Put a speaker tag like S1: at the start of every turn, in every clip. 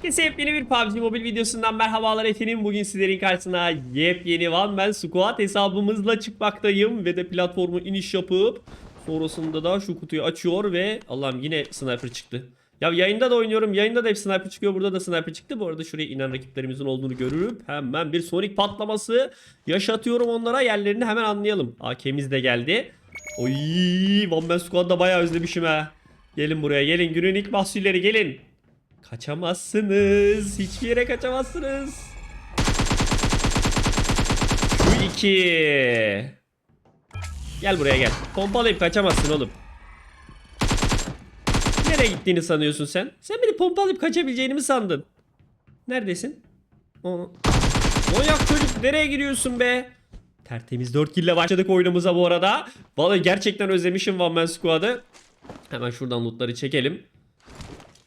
S1: Herkese yepyeni bir PUBG Mobile videosundan merhabalar efendim. Bugün sizlerin karşısına yepyeni One Man Squad hesabımızla çıkmaktayım. Ve de platformu iniş yapıp sonrasında da şu kutuyu açıyor ve Allah'ım yine sniper çıktı. Ya yayında da oynuyorum. Yayında da hep sniper çıkıyor. Burada da sniper çıktı. Bu arada şuraya inen rakiplerimizin olduğunu görüp hemen bir Sonic patlaması yaşatıyorum onlara. Yerlerini hemen anlayalım. AK'miz de geldi. Oy, One Man Squad'da bayağı özlemişim ha. Gelin buraya gelin. Günün ilk mahsulleri gelin. Kaçamazsınız. Hiçbir yere kaçamazsınız. Şu iki. Gel buraya gel. Pompalayıp kaçamazsın oğlum. Nereye gittiğini sanıyorsun sen? Sen beni pompalayıp kaçabileceğini mi sandın? Neredesin? O. Manyak çocuk nereye giriyorsun be? Tertemiz 4 kill ile başladık oyunumuza bu arada. Vallahi gerçekten özlemişim One Man Squad'ı. Hemen şuradan lootları çekelim.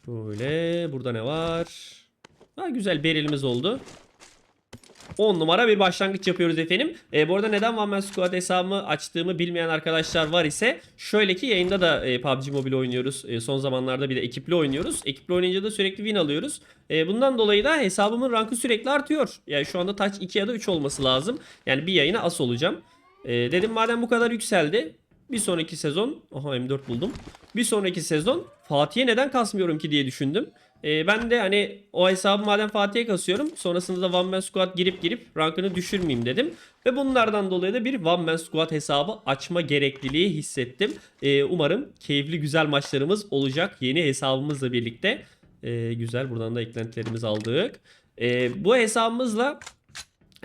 S1: Böyle burada ne var? Ha, güzel berilimiz oldu. 10 numara bir başlangıç yapıyoruz efendim. E, bu arada neden One Man Squad hesabımı açtığımı bilmeyen arkadaşlar var ise şöyle ki yayında da e, PUBG Mobile oynuyoruz. E, son zamanlarda bir de ekipli oynuyoruz. Ekipli oynayınca da sürekli win alıyoruz. E, bundan dolayı da hesabımın rankı sürekli artıyor. Yani şu anda taç 2 ya da 3 olması lazım. Yani bir yayına as olacağım. E, dedim madem bu kadar yükseldi. Bir sonraki sezon, aha M4 buldum. Bir sonraki sezon Fatih'e neden kasmıyorum ki diye düşündüm. Ee, ben de hani o hesabı madem Fatih'e kasıyorum sonrasında da One Man Squad girip girip rankını düşürmeyeyim dedim. Ve bunlardan dolayı da bir One Man Squad hesabı açma gerekliliği hissettim. Ee, umarım keyifli güzel maçlarımız olacak yeni hesabımızla birlikte. Ee, güzel buradan da eklentilerimizi aldık. Ee, bu hesabımızla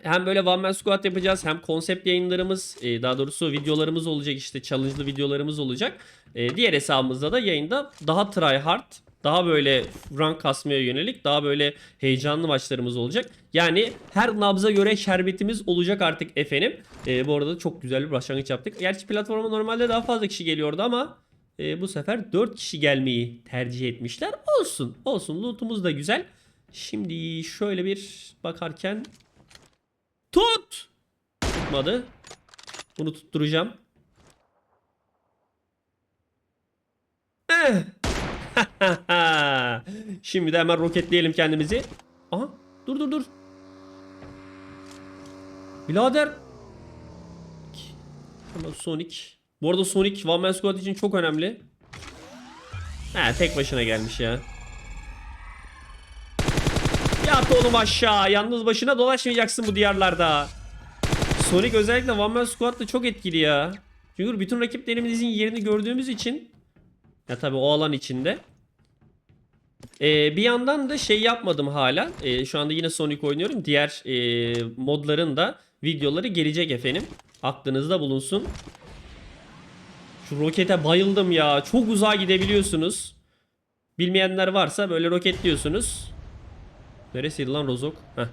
S1: hem böyle One Man Squad yapacağız hem konsept yayınlarımız e, daha doğrusu videolarımız olacak işte challenge'lı videolarımız olacak. E, diğer hesabımızda da yayında daha try hard daha böyle rank kasmaya yönelik daha böyle heyecanlı maçlarımız olacak. Yani her nabza göre şerbetimiz olacak artık efendim. E, bu arada çok güzel bir başlangıç yaptık. Gerçi platforma normalde daha fazla kişi geliyordu ama e, bu sefer 4 kişi gelmeyi tercih etmişler. Olsun olsun lootumuz da güzel. Şimdi şöyle bir bakarken Tut! Tutmadı. Bunu tutturacağım. Eh. Şimdi de hemen roketleyelim kendimizi. Aha dur dur dur. Birader. Hemen Sonic. Bu arada Sonic One Man Squad için çok önemli. He tek başına gelmiş ya. Yat oğlum aşağı. Yalnız başına dolaşmayacaksın bu diyarlarda. Sonic özellikle One Man Squad'da çok etkili ya. Çünkü bütün rakiplerimizin yerini gördüğümüz için. Ya tabi o alan içinde. Ee, bir yandan da şey yapmadım hala. Ee, şu anda yine Sonic oynuyorum. Diğer e, modların da videoları gelecek efendim. Aklınızda bulunsun. Şu rokete bayıldım ya. Çok uzağa gidebiliyorsunuz. Bilmeyenler varsa böyle roketliyorsunuz. Neresiydi lan Rozok? Heh.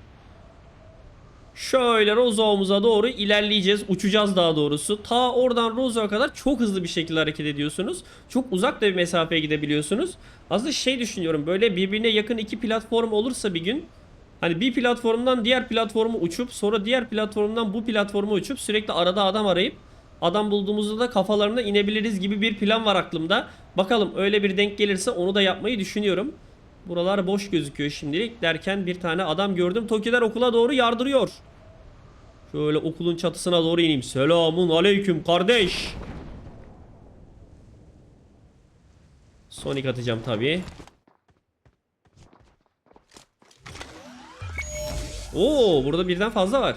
S1: Şöyle Rozok'umuza doğru ilerleyeceğiz. Uçacağız daha doğrusu. Ta oradan Rozok'a kadar çok hızlı bir şekilde hareket ediyorsunuz. Çok uzak da bir mesafeye gidebiliyorsunuz. Aslında şey düşünüyorum. Böyle birbirine yakın iki platform olursa bir gün Hani bir platformdan diğer platformu uçup sonra diğer platformdan bu platformu uçup sürekli arada adam arayıp adam bulduğumuzda da kafalarına inebiliriz gibi bir plan var aklımda. Bakalım öyle bir denk gelirse onu da yapmayı düşünüyorum. Buralar boş gözüküyor şimdilik derken bir tane adam gördüm. Tokiler okula doğru yardırıyor. Şöyle okulun çatısına doğru ineyim. Selamun aleyküm kardeş. Sonic atacağım tabii. Oo burada birden fazla var.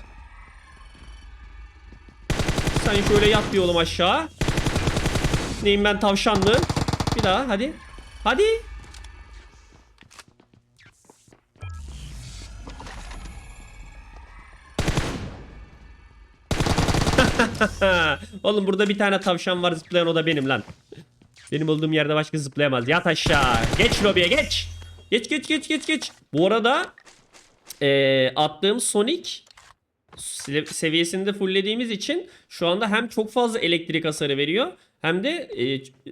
S1: Sen şöyle yat bir oğlum aşağı. Neyim ben tavşanlı. Bir daha hadi. Hadi. Oğlum burada bir tane tavşan var zıplayan o da benim lan. Benim olduğum yerde başka zıplayamaz. Yat aşağı. Geç lobiye geç. Geç geç geç geç geç. Bu arada eee attığım Sonic se- seviyesini de fulllediğimiz için şu anda hem çok fazla elektrik hasarı veriyor hem de e,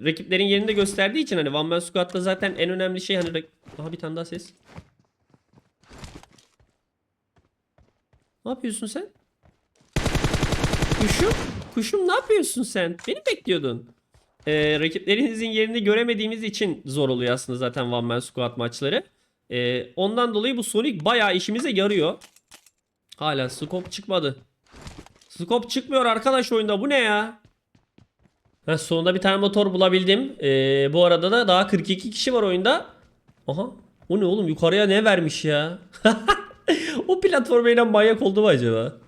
S1: rakiplerin yerini de gösterdiği için hani One Man Squad'da zaten en önemli şey hani Aha bir tane daha ses. Ne yapıyorsun sen? Kuşum, kuşum ne yapıyorsun sen? Beni bekliyordun. Ee, rakiplerinizin yerini göremediğimiz için zor oluyor aslında zaten One Man Squad maçları. Ee, ondan dolayı bu Sonic bayağı işimize yarıyor. Hala scope çıkmadı. Scope çıkmıyor arkadaş oyunda. Bu ne ya? Ha, sonunda bir tane motor bulabildim. Ee, bu arada da daha 42 kişi var oyunda. Aha. O ne oğlum? Yukarıya ne vermiş ya? o platforma inen manyak oldu mu acaba?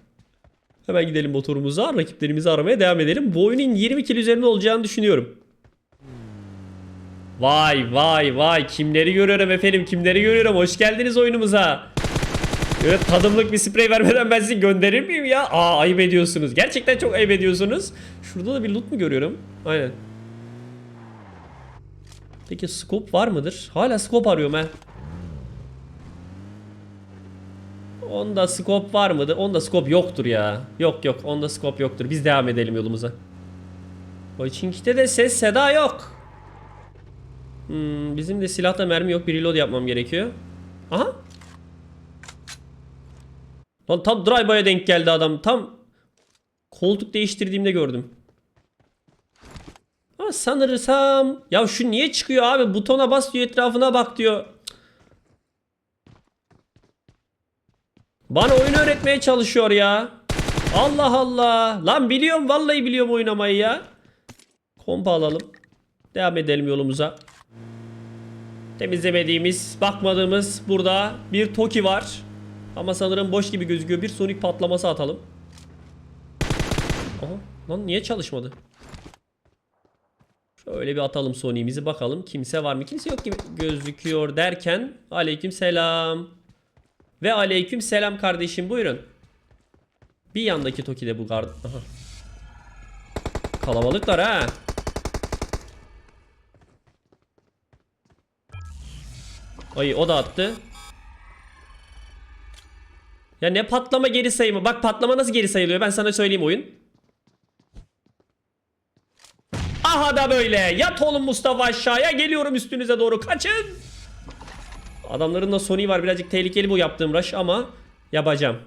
S1: Hemen gidelim motorumuza. Rakiplerimizi aramaya devam edelim. Bu oyunun 20 kill üzerinde olacağını düşünüyorum. Vay vay vay. Kimleri görüyorum efendim? Kimleri görüyorum? Hoş geldiniz oyunumuza. Evet tadımlık bir sprey vermeden ben sizi gönderir miyim ya? Aa ayıp ediyorsunuz. Gerçekten çok ayıp ediyorsunuz. Şurada da bir loot mu görüyorum? Aynen. Peki scope var mıdır? Hala scope arıyorum ha. Onda scope var mıdır? Onda scope yoktur ya. Yok yok onda scope yoktur. Biz devam edelim yolumuza. Pochinki'de de ses seda yok. Hmm, bizim de silahta mermi yok. Bir reload yapmam gerekiyor. Aha. Lan tam drive-by'a denk geldi adam. Tam koltuk değiştirdiğimde gördüm. Ama sanırsam... Ya şu niye çıkıyor abi? Butona bas diyor etrafına bak diyor. Bana oyun öğretmeye çalışıyor ya. Allah Allah. Lan biliyorum vallahi biliyorum oynamayı ya. Kompa alalım. Devam edelim yolumuza. Temizlemediğimiz, bakmadığımız burada bir Toki var. Ama sanırım boş gibi gözüküyor. Bir Sonic patlaması atalım. Aha, lan niye çalışmadı? Şöyle bir atalım Sonic'imizi bakalım. Kimse var mı? Kimse yok gibi gözüküyor derken aleyküm selam. Ve aleyküm selam kardeşim buyurun. Bir yandaki Toki de bu gard. Aha. Kalabalıklar ha. Ay o da attı. Ya ne patlama geri sayımı? Bak patlama nasıl geri sayılıyor? Ben sana söyleyeyim oyun. Aha da böyle. Yat oğlum Mustafa aşağıya. Geliyorum üstünüze doğru. Kaçın. Adamların da Sony var. Birazcık tehlikeli bu yaptığım rush ama yapacağım.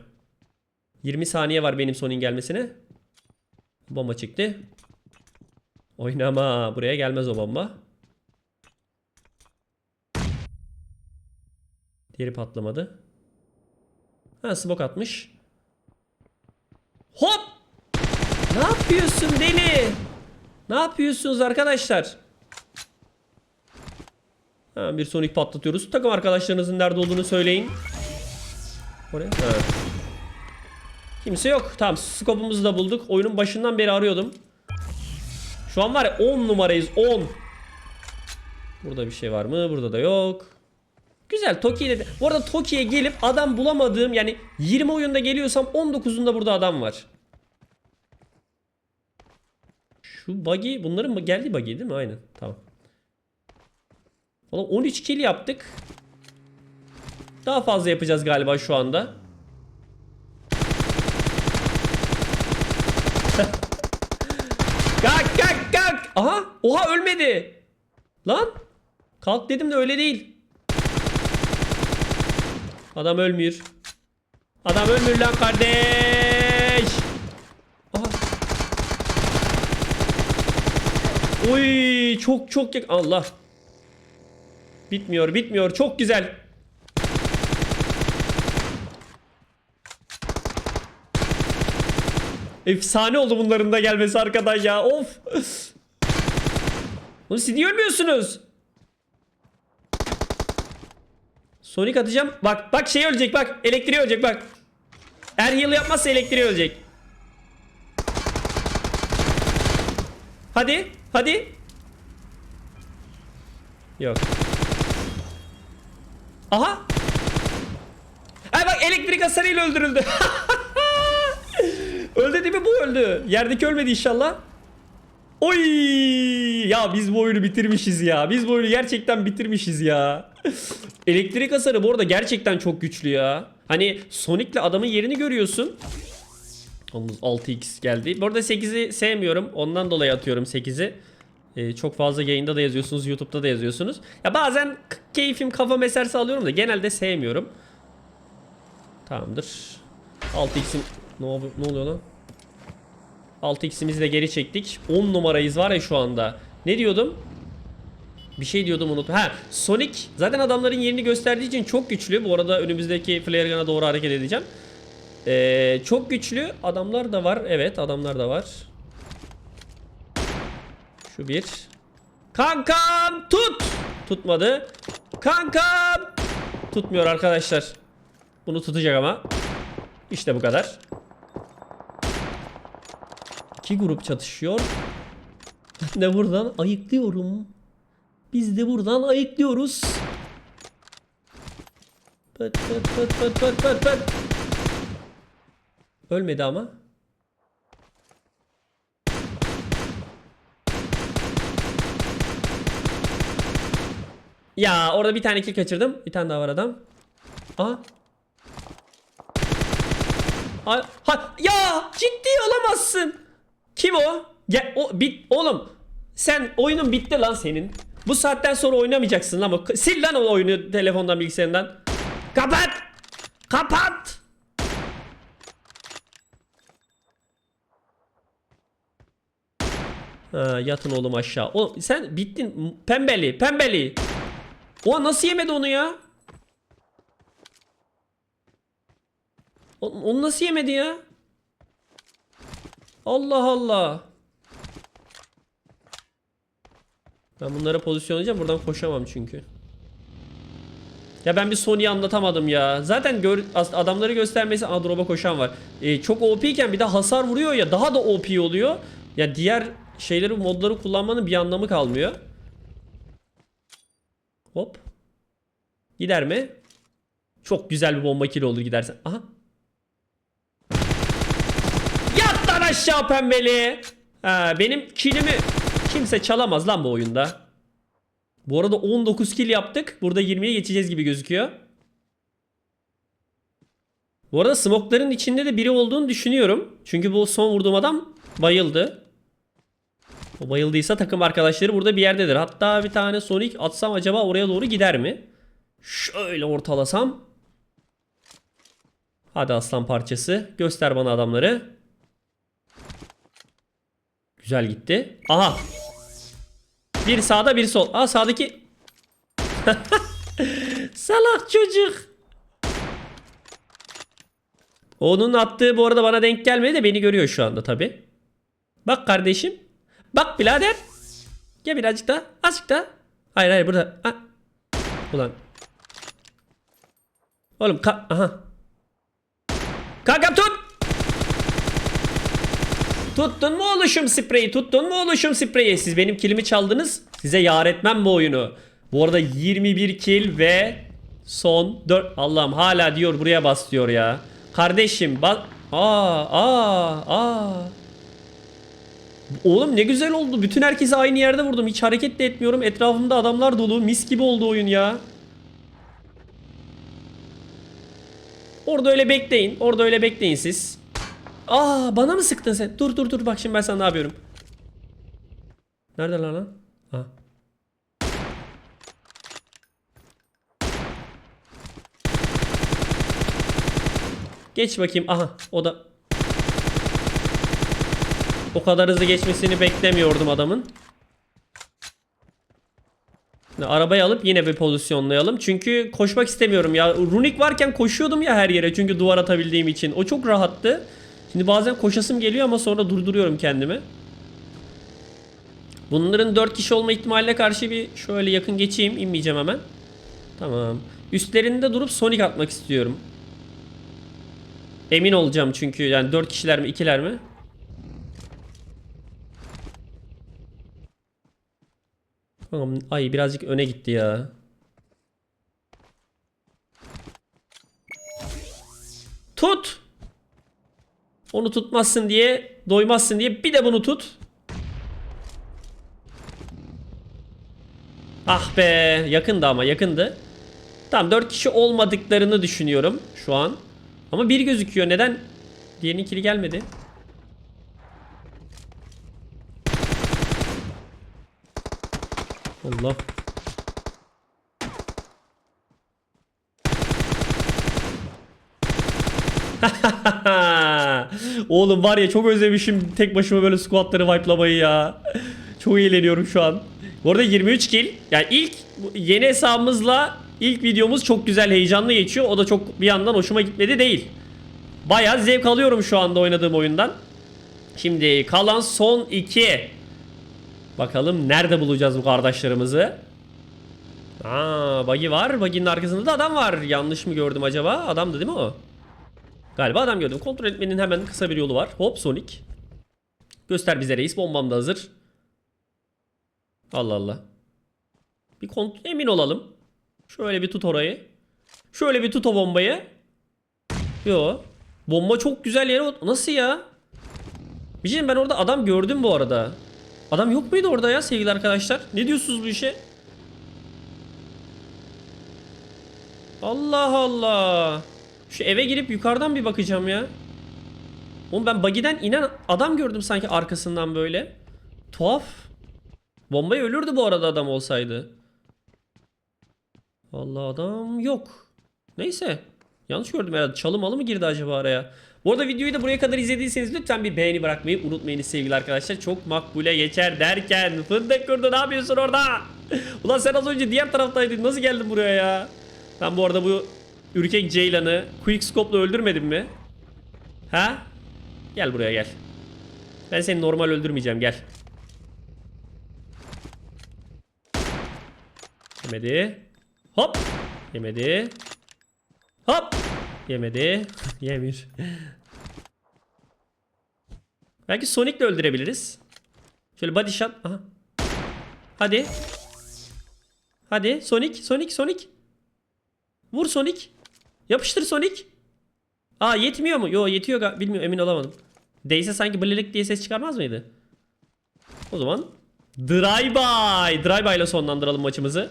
S1: 20 saniye var benim Sony'in gelmesine. Bomba çıktı. Oynama. Buraya gelmez o bomba. Diğeri patlamadı. Ha smoke atmış. Hop! Ne yapıyorsun deli? Ne yapıyorsunuz arkadaşlar? Bir Sonic patlatıyoruz. Takım arkadaşlarınızın nerede olduğunu söyleyin. Oraya. Ha. Kimse yok. Tamam skopumuzu da bulduk. Oyunun başından beri arıyordum. Şu an var ya 10 numarayız 10. Burada bir şey var mı? Burada da yok. Güzel Toki'yle de. Bu arada Toki'ye gelip adam bulamadığım yani 20 oyunda geliyorsam 19'unda burada adam var. Şu buggy bunların geldi buggy değil mi? Aynen. Tamam. Valla 13 kill yaptık. Daha fazla yapacağız galiba şu anda. kalk kalk kalk. Aha. Oha ölmedi. Lan. Kalk dedim de öyle değil. Adam ölmüyor. Adam ölmüyor lan kardeş. Aha. Oy çok çok yak Allah. Bitmiyor bitmiyor çok güzel. Efsane oldu bunların da gelmesi arkadan ya of. Oğlum siz niye ölmüyorsunuz? Sonic atacağım. Bak bak şey ölecek bak. Elektriği ölecek bak. Eğer heal yapmazsa elektriği ölecek. Hadi. Hadi. Yok. Aha. Ay bak elektrik hasarıyla öldürüldü. öldü değil mi bu öldü. Yerdeki ölmedi inşallah. Oy! Ya biz bu oyunu bitirmişiz ya. Biz bu oyunu gerçekten bitirmişiz ya. Elektrik hasarı bu arada gerçekten çok güçlü ya. Hani Sonic'le adamın yerini görüyorsun. Yalnız 6x geldi. Bu arada 8'i sevmiyorum. Ondan dolayı atıyorum 8'i. Ee, çok fazla yayında da yazıyorsunuz, YouTube'da da yazıyorsunuz. Ya bazen keyfim kafam eserse alıyorum da genelde sevmiyorum. Tamamdır. 6x'in ne, ol- ne oluyor lan? 6x'imizi de geri çektik. 10 numarayız var ya şu anda. Ne diyordum? Bir şey diyordum unuttum. Ha Sonic zaten adamların yerini gösterdiği için çok güçlü. Bu arada önümüzdeki flare gun'a doğru hareket edeceğim. Ee, çok güçlü. Adamlar da var. Evet adamlar da var. Şu bir. Kankam tut. Tutmadı. Kankam. Tutmuyor arkadaşlar. Bunu tutacak ama. İşte bu kadar. İki grup çatışıyor. Ben de buradan ayıklıyorum. Biz de buradan ayıklıyoruz. Pıt pıt pıt pıt pıt pıt. Ölmedi ama. Ya orada bir tane kill kaçırdım. Bir tane daha var adam. Aa. Ha, ha, ya ciddi olamazsın. Kim o? Ya o bit oğlum. Sen oyunun bitti lan senin. Bu saatten sonra oynamayacaksın lan. Sil lan o oyunu telefondan bilgisayarından. Kapat. Kapat. Ha, yatın oğlum aşağı. O sen bittin pembeli, pembeli. O nasıl yemedi onu ya? Onu nasıl yemedi ya? Allah Allah. Ben bunlara pozisyonlayacağım. Buradan koşamam çünkü. Ya ben bir Sony'yi anlatamadım ya. Zaten gör, adamları göstermesi Aa, drop'a koşan var. Ee, çok OP iken bir de hasar vuruyor ya daha da OP oluyor. Ya diğer şeyleri modları kullanmanın bir anlamı kalmıyor. Hop. Gider mi? Çok güzel bir bomba kill olur gidersen. Aha. Yat lan aşağı pembeli. Ha, benim killimi kimse çalamaz lan bu oyunda. Bu arada 19 kill yaptık. Burada 20'ye geçeceğiz gibi gözüküyor. Bu arada smoke'ların içinde de biri olduğunu düşünüyorum. Çünkü bu son vurduğum adam bayıldı. O bayıldıysa takım arkadaşları burada bir yerdedir. Hatta bir tane Sonic atsam acaba oraya doğru gider mi? Şöyle ortalasam. Hadi aslan parçası. Göster bana adamları. Güzel gitti. Aha. Bir sağda bir sol. Aa sağdaki. Salak çocuk. Onun attığı bu arada bana denk gelmedi de beni görüyor şu anda tabi. Bak kardeşim. Bak birader. Gel birazcık daha. Azıcık daha. Hayır hayır burada. Ha. Ulan. Oğlum ka aha. Kankam tut. Tuttun mu oluşum spreyi? Tuttun mu oluşum spreyi? Siz benim kilimi çaldınız. Size yar etmem bu oyunu. Bu arada 21 kill ve son 4 Allah'ım hala diyor buraya bas diyor ya. Kardeşim bak. Aa aa aa. Oğlum ne güzel oldu. Bütün herkesi aynı yerde vurdum. Hiç hareket de etmiyorum. Etrafımda adamlar dolu. Mis gibi oldu oyun ya. Orada öyle bekleyin. Orada öyle bekleyin siz. Aa bana mı sıktın sen? Dur dur dur bak şimdi ben sana ne yapıyorum. Nerede lan lan? Ha. Geç bakayım. Aha o da. O kadar hızlı geçmesini beklemiyordum adamın. Şimdi Arabayı alıp yine bir pozisyonlayalım. Çünkü koşmak istemiyorum ya. Runik varken koşuyordum ya her yere. Çünkü duvar atabildiğim için. O çok rahattı. Şimdi bazen koşasım geliyor ama sonra durduruyorum kendimi. Bunların 4 kişi olma ihtimaline karşı bir şöyle yakın geçeyim. inmeyeceğim hemen. Tamam. Üstlerinde durup Sonic atmak istiyorum. Emin olacağım çünkü yani 4 kişiler mi 2'ler mi? Tamam. Ay birazcık öne gitti ya. Tut. Onu tutmazsın diye, doymazsın diye bir de bunu tut. Ah be, yakındı ama yakındı. Tamam 4 kişi olmadıklarını düşünüyorum şu an. Ama bir gözüküyor. Neden diğerinin kili gelmedi? Allah. Oğlum var ya çok özlemişim tek başıma böyle squatları wipe'lamayı ya. Çok eğleniyorum şu an. Bu arada 23 kill. Yani ilk yeni hesabımızla ilk videomuz çok güzel heyecanlı geçiyor. O da çok bir yandan hoşuma gitmedi değil. Bayağı zevk alıyorum şu anda oynadığım oyundan. Şimdi kalan son 2. Bakalım nerede bulacağız bu kardeşlerimizi? Aa, buggy var. Buggy'nin arkasında da adam var. Yanlış mı gördüm acaba? Adamdı değil mi o? Galiba adam gördüm. Kontrol etmenin hemen kısa bir yolu var. Hop Sonic. Göster bize reis. Bombam da hazır. Allah Allah. Bir kont emin olalım. Şöyle bir tut orayı. Şöyle bir tut o bombayı. Yo. Bomba çok güzel yere Nasıl ya? Bir şey ben orada adam gördüm bu arada. Adam yok muydu orada ya sevgili arkadaşlar? Ne diyorsunuz bu işe? Allah Allah. Şu eve girip yukarıdan bir bakacağım ya. Oğlum ben buggy'den inen adam gördüm sanki arkasından böyle. Tuhaf. Bombayı ölürdü bu arada adam olsaydı. Allah adam yok. Neyse. Yanlış gördüm herhalde. Çalım alı mı girdi acaba araya? Bu arada videoyu da buraya kadar izlediyseniz lütfen bir beğeni bırakmayı unutmayınız sevgili arkadaşlar. Çok makbule geçer derken fındık kurdu ne yapıyorsun orada? Ulan sen az önce diğer taraftaydın. Nasıl geldin buraya ya? Ben bu arada bu ürkek Ceylan'ı quickscope'la öldürmedim mi? Ha? Gel buraya gel. Ben seni normal öldürmeyeceğim gel. Yemedi. Hop. Yemedi. Hop. Yemedi. Yemir. Belki Sonic'le öldürebiliriz. Şöyle body shot. Aha. Hadi. Hadi Sonic, Sonic, Sonic. Vur Sonic. Yapıştır Sonic. Aa yetmiyor mu? Yo yetiyor bilmiyorum emin olamadım. Değse sanki blilik diye ses çıkarmaz mıydı? O zaman Drive-by. Drive-by ile sonlandıralım maçımızı.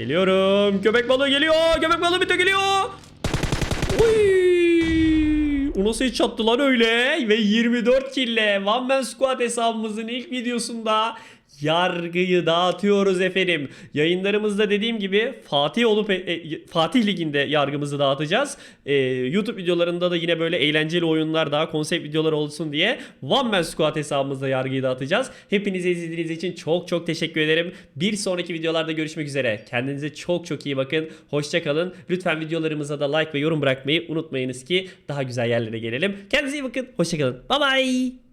S1: Geliyorum. Köpek balığı geliyor. Köpek balığı bitiyor geliyor. Uy! O nasıl hiç çattı lan öyle? Ve 24 kille One Man Squad hesabımızın ilk videosunda yargıyı dağıtıyoruz efendim. Yayınlarımızda dediğim gibi Fatih olup e, e, Fatih Ligi'nde yargımızı dağıtacağız. E, YouTube videolarında da yine böyle eğlenceli oyunlar daha konsept videolar olsun diye One Man Squad hesabımızda yargıyı dağıtacağız. Hepinize izlediğiniz için çok çok teşekkür ederim. Bir sonraki videolarda görüşmek üzere. Kendinize çok çok iyi bakın. Hoşça kalın. Lütfen videolarımıza da like ve yorum bırakmayı unutmayınız ki daha güzel yerlere gelelim. Kendinize iyi bakın. Hoşça kalın. Bye bye.